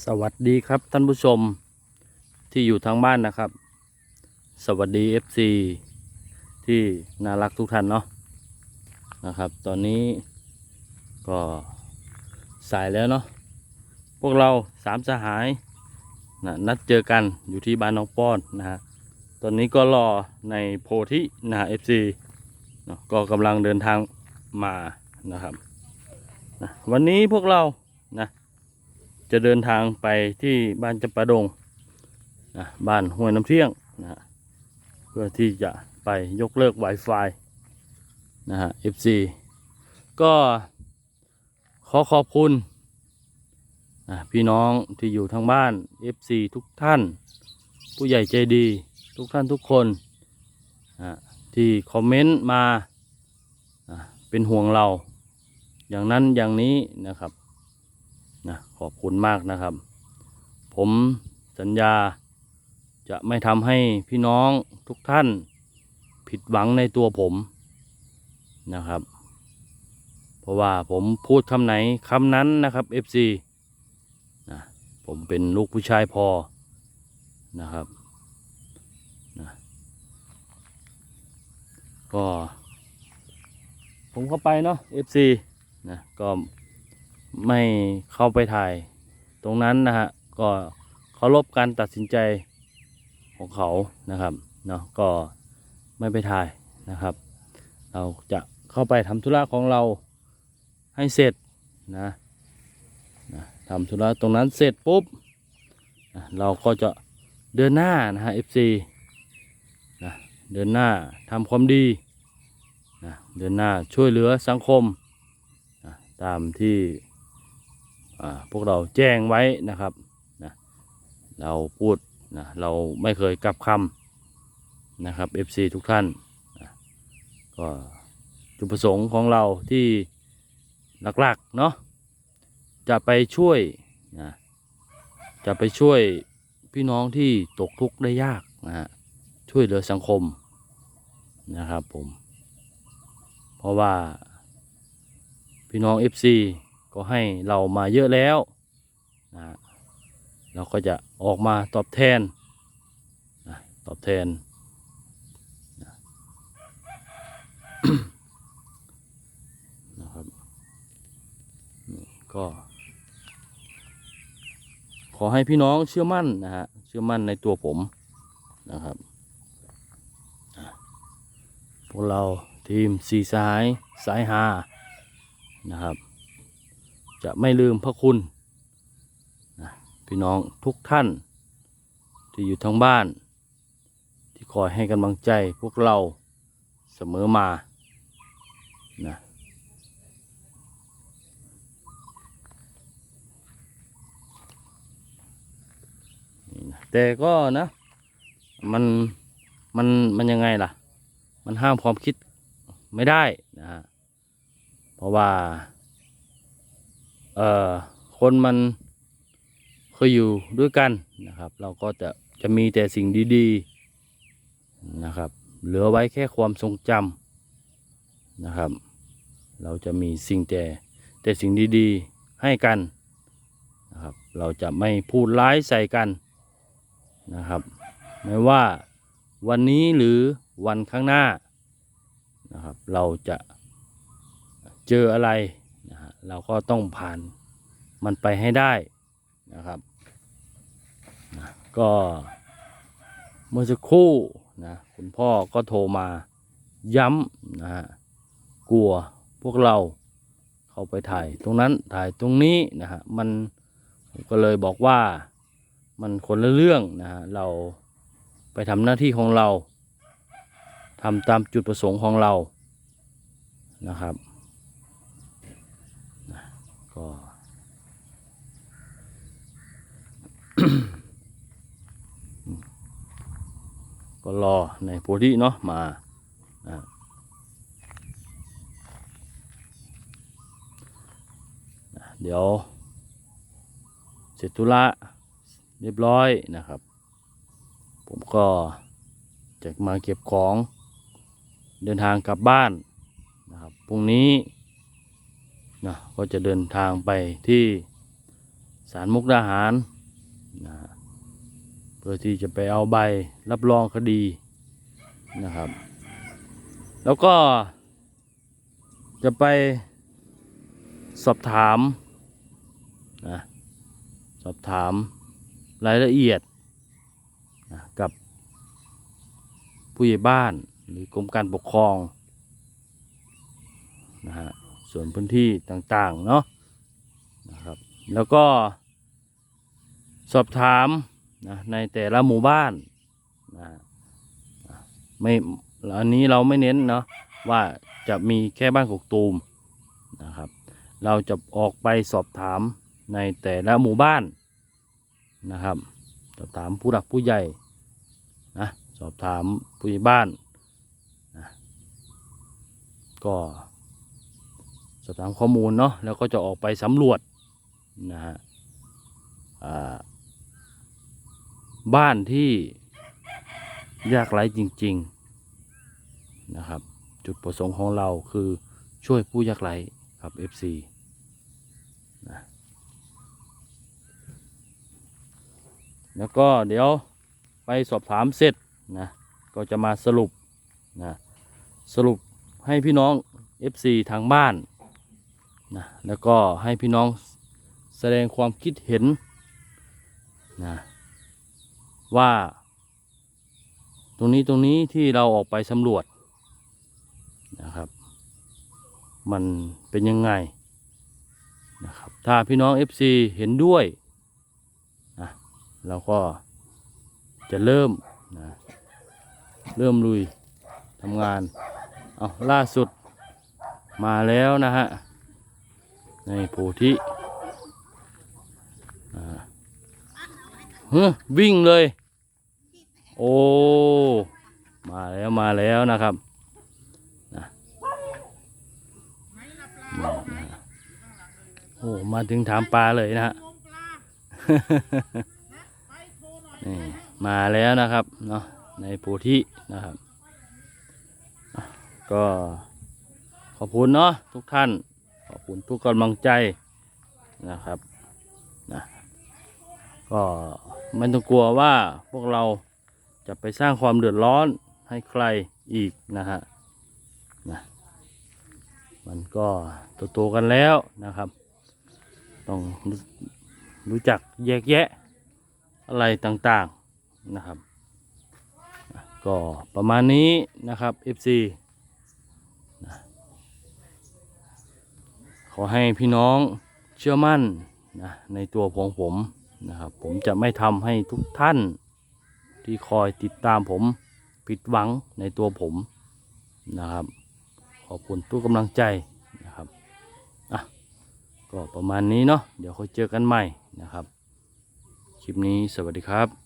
สวัสดีครับท่านผู้ชมที่อยู่ทางบ้านนะครับ สวัสดี FC ที่น่ารักทุกท่านเนาะนะครับ ตอนนี้ก็สายแล้วเนาะพวกเราสามสหายนะนัดเจอกันอยู่ที่บ้านน้องป้อนนะฮะตอนนี้ก็รอในโพธินะฮะ FC นะก็กำลังเดินทางมานะครับนะวันนี้พวกเรา จะเดินทางไปที่บ้านจำปาดงนะบ้านห้วยน้ำเที่ยงนะฮะเพื่อที่จะไปยกเลิก Wi-Fi นะฮะ FC ก็ขอขอบคุณนะพี่น้องที่อยู่ทางบ้าน FC ทุกท่าน ผู้ใหญ่ใจดี ทุกท่านทุกคนนะที่คอมเมนต์มานะเป็นห่วงเรา อย่างนั้นอย่างนี้นะครับ นะขอบคุณมากนะครับ ผมสัญญาจะไม่ทำให้พี่น้องทุกท่านผิดหวังในตัวผมนะครับ เพราะว่าผมพูดคำไหนคำนั้นนะครับ FC นะผมเป็นลูกผู้ชายพอนะครับนะก็ผมเข้าไปเนาะ FC นะก็ ไม่เข้าไปถ่าย ตรงนั้นนะฮะก็เคารพการตัดสินใจของเขานะครับเนาะก็ไม่ไปถ่ายนะครับ เราจะเข้าไปทำธุระของเราให้เสร็จนะนะทำธุระตรงนั้นเสร็จปุ๊บนะเราก็จะเดินหน้านะฮะ FC นะเดินหน้าทำความดีนะเดินหน้าช่วยเหลือสังคมนะตามที่ พวกเราแจ้งไว้นะครับนะเราพูดนะเราไม่เคยกลับคำนะครับ FC ทุกท่านนะก็จุดประสงค์ของเราที่หลักๆเนาะจะไปช่วยนะจะไปช่วยพี่น้องที่ตกทุกข์ได้ยากนะฮะช่วยเหลือสังคมนะครับผม เพราะว่าพี่น้อง FC ก็ให้เรามาเยอะแล้วนะเราก็จะออกมาตอบแทนนะตอบแทนนะนะครับนี่ก็ ขอให้พี่น้องเชื่อมั่นนะฮะเชื่อมั่นในตัวผมนะครับอะพวกเราทีมสีสายสายหานะครับ จะไม่ลืมพระคุณนะพี่น้องทุกท่าน ที่อยู่ทางบ้าน ที่คอยให้กำลังใจพวกเราเสมอมานะแต่ก็นะมันมันมันยังไงล่ะ มันห้ามความคิดไม่ได้นะฮะเพราะว่า คนมันเคยอยู่ด้วยกันนะครับ เราก็จะจะมีแต่สิ่งดีๆนะครับ เหลือไว้แค่ความทรงจำนะครับ เราจะมีสิ่งแต่แต่สิ่งดีๆให้กันนะครับ เราจะไม่พูดร้ายใส่กันนะครับ ไม่ว่าวันนี้หรือวันข้างหน้านะครับ เราจะเจออะไร เราก็ต้องผ่านมันไปให้ได้นะครับนะก็เมื่อสักครู่นะคุณพ่อก็โทรมาย้ำนะฮะกลัวพวกเราเข้าไปถ่ายตรงนั้นถ่ายตรงนี้นะฮะมันผมก็เลยบอกว่ามันคนละเรื่องนะฮะเราไปทำหน้าที่ของเราทำตามจุดประสงค์ของเรานะครับ ก็ ก็รอในโพธิเนาะมาเดี๋ยว เสร็จธุระเรียบร้อยนะครับ ผมก็จะมาเก็บของเดินทางกลับบ้านนะครับพรุ่งนี้ นะก็จะเดินทางไปที่สารมุกดาหารนะเพื่อที่จะไปเอาใบรับรองคดีนะครับ แล้วก็จะไปสอบถามนะสอบถามรายละเอียดนะกับผู้ใหญ่บ้านหรือกรมการปกครองนะฮะ ส่วนพื้นที่ต่างๆเนาะนะครับ แล้วก็ สอบถามนะในแต่ละหมู่บ้านนะไม่อันนี้เราไม่เน้นเนาะว่าจะมีแค่บ้านกกตูมนะครับ เราจะออกไปสอบถามในแต่ละหมู่บ้านนะครับ สอบถามผู้หลักผู้ใหญ่นะสอบถามผู้ใหญ่บ้านนะก็ สอบถามข้อมูลเนาะแล้วก็จะออกไปสำรวจนะฮะบ้านที่ยากไร้จริง ๆนะครับ จุดประสงค์ของเราคือช่วยผู้ยากไร้ครับ FC นะแล้วก็เดี๋ยวไปสอบถามเสร็จนะก็จะมาสรุปนะสรุปให้พี่น้อง FC ทางบ้าน นะแล้วก็ให้พี่น้องแสดงความคิดเห็นนะว่า ตรงนี้ตรงนี้ที่เราออกไปสำรวจนะครับ มันเป็นยังไงนะครับถ้าพี่น้อง FC เห็นด้วยนะเราก็จะเริ่มนะเริ่มลุยทำงานเอาล่าสุดมาแล้วนะฮะ ในโพธิอ่าเฮ้วิ่งเลย โอ้ มาแล้วมาแล้วนะครับนะโอ้ มาถึงถามปลาเลยนะฮะนี่มาแล้วนะครับเนาะในโพธินะครับ ก็ขอบคุณเนาะทุกท่าน อบคุณทุกกำลังใจนะครับนะก็ไม่ต้องกลัวว่าพวกเราจะไปสร้างความเดือดร้อนให้ใครอีกนะฮะนะมันก็โตๆกันแล้วนะครับ ต้องรู้จักแยกแยะอะไรต่างๆนะครับ ก็ประมาณนี้นะครับ FC นะ ขอให้พี่น้องเชื่อมั่นนะในตัวของผมนะครับ ผมจะไม่ทำให้ทุกท่านที่คอยติดตามผมผิดหวังในตัวผมนะครับ ขอบคุณทุกกำลังใจนะครับอะก็ประมาณนี้เนาะเดี๋ยวค่อยเจอกันใหม่นะครับ คลิปนี้สวัสดีครับ